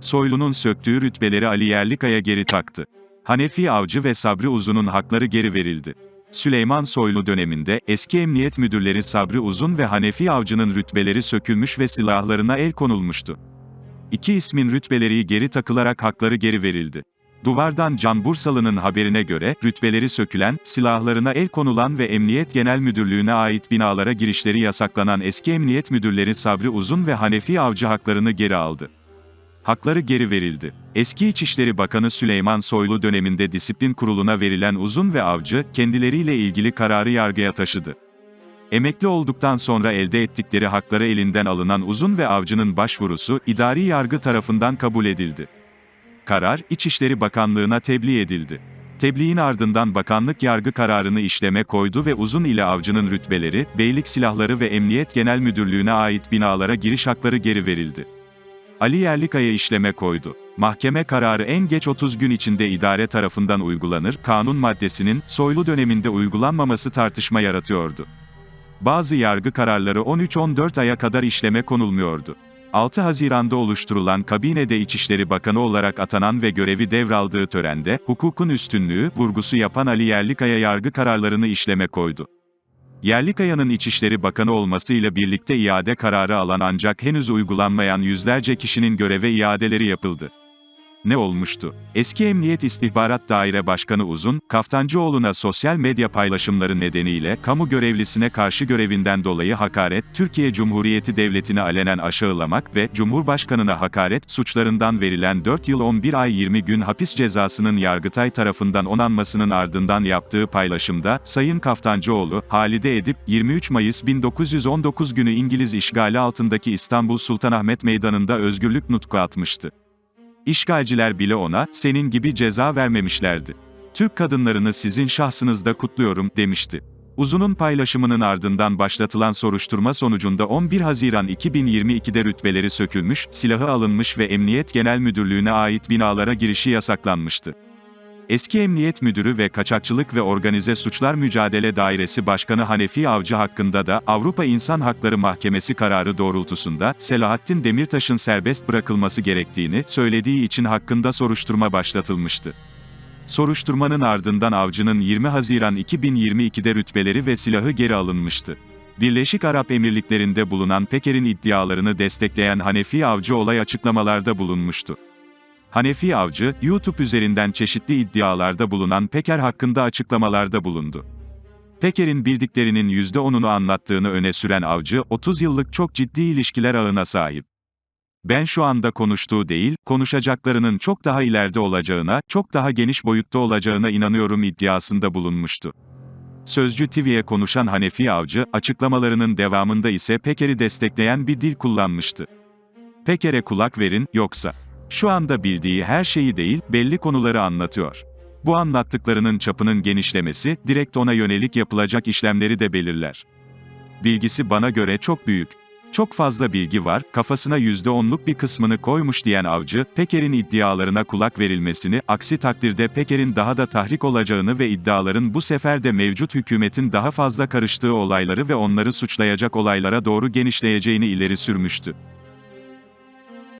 Soylu'nun söktüğü rütbeleri Ali Yerlikaya geri taktı. Hanefi Avcı ve Sabri Uzun'un hakları geri verildi. Süleyman Soylu döneminde eski emniyet müdürleri Sabri Uzun ve Hanefi Avcı'nın rütbeleri sökülmüş ve silahlarına el konulmuştu. İki ismin rütbeleri geri takılarak hakları geri verildi. Duvardan Can Bursalı'nın haberine göre, rütbeleri sökülen, silahlarına el konulan ve Emniyet Genel Müdürlüğü'ne ait binalara girişleri yasaklanan eski emniyet müdürleri Sabri Uzun ve Hanefi Avcı haklarını geri aldı. Hakları geri verildi. Eski İçişleri Bakanı Süleyman Soylu döneminde disiplin kuruluna verilen Uzun ve Avcı, kendileriyle ilgili kararı yargıya taşıdı. Emekli olduktan sonra elde ettikleri hakları elinden alınan Uzun ve Avcı'nın başvurusu, idari yargı tarafından kabul edildi. Karar, İçişleri Bakanlığı'na tebliğ edildi. Tebliğin ardından bakanlık yargı kararını işleme koydu ve Uzun ile Avcı'nın rütbeleri, beylik silahları ve Emniyet Genel Müdürlüğü'ne ait binalara giriş hakları geri verildi. Ali Yerlikaya işleme koydu. Mahkeme kararı en geç 30 gün içinde idare tarafından uygulanır, kanun maddesinin, soylu döneminde uygulanmaması tartışma yaratıyordu. Bazı yargı kararları 13-14 aya kadar işleme konulmuyordu. 6 Haziran'da oluşturulan kabinede İçişleri Bakanı olarak atanan ve görevi devraldığı törende, hukukun üstünlüğü, vurgusu yapan Ali Yerlikaya yargı kararlarını işleme koydu. Yerlikaya'nın İçişleri Bakanı olmasıyla birlikte iade kararı alan ancak henüz uygulanmayan yüzlerce kişinin göreve iadeleri yapıldı. Ne olmuştu? Eski Emniyet İstihbarat Daire Başkanı Uzun, Kaftancıoğlu'na sosyal medya paylaşımları nedeniyle kamu görevlisine karşı görevinden dolayı hakaret, Türkiye Cumhuriyeti Devleti'ni alenen aşağılamak ve Cumhurbaşkanına hakaret suçlarından verilen 4 yıl 11 ay 20 gün hapis cezasının Yargıtay tarafından onanmasının ardından yaptığı paylaşımda, Sayın Kaftancıoğlu, Halide Edip, 23 Mayıs 1919 günü İngiliz işgali altındaki İstanbul Sultanahmet Meydanı'nda özgürlük nutku atmıştı. İşgalciler bile ona, senin gibi ceza vermemişlerdi. Türk kadınlarını sizin şahsınızda kutluyorum, demişti. Uzun'un paylaşımının ardından başlatılan soruşturma sonucunda 11 Haziran 2022'de rütbeleri sökülmüş, silahı alınmış ve Emniyet Genel Müdürlüğü'ne ait binalara girişi yasaklanmıştı. Eski Emniyet Müdürü ve Kaçakçılık ve Organize Suçlar Mücadele Dairesi Başkanı Hanefi Avcı hakkında da Avrupa İnsan Hakları Mahkemesi kararı doğrultusunda Selahattin Demirtaş'ın serbest bırakılması gerektiğini söylediği için hakkında soruşturma başlatılmıştı. Soruşturmanın ardından Avcı'nın 20 Haziran 2022'de rütbeleri ve silahı geri alınmıştı. Birleşik Arap Emirlikleri'nde bulunan Peker'in iddialarını destekleyen Hanefi Avcı olay açıklamalarda bulunmuştu. Hanefi Avcı, YouTube üzerinden çeşitli iddialarda bulunan Peker hakkında açıklamalarda bulundu. Peker'in bildiklerinin %10'unu anlattığını öne süren Avcı, 30 yıllık çok ciddi ilişkiler ağına sahip. Ben şu anda konuştuğu değil, konuşacaklarının çok daha ileride olacağına, çok daha geniş boyutta olacağına inanıyorum iddiasında bulunmuştu. Sözcü TV'ye konuşan Hanefi Avcı, açıklamalarının devamında ise Peker'i destekleyen bir dil kullanmıştı. Peker'e kulak verin, yoksa şu anda bildiği her şeyi değil, belli konuları anlatıyor. Bu anlattıklarının çapının genişlemesi, direkt ona yönelik yapılacak işlemleri de belirler. Bilgisi bana göre çok büyük. Çok fazla bilgi var, kafasına %10'luk bir kısmını koymuş diyen avcı, Peker'in iddialarına kulak verilmesini, aksi takdirde Peker'in daha da tahrik olacağını ve iddiaların bu sefer de mevcut hükümetin daha fazla karıştığı olayları ve onları suçlayacak olaylara doğru genişleyeceğini ileri sürmüştü.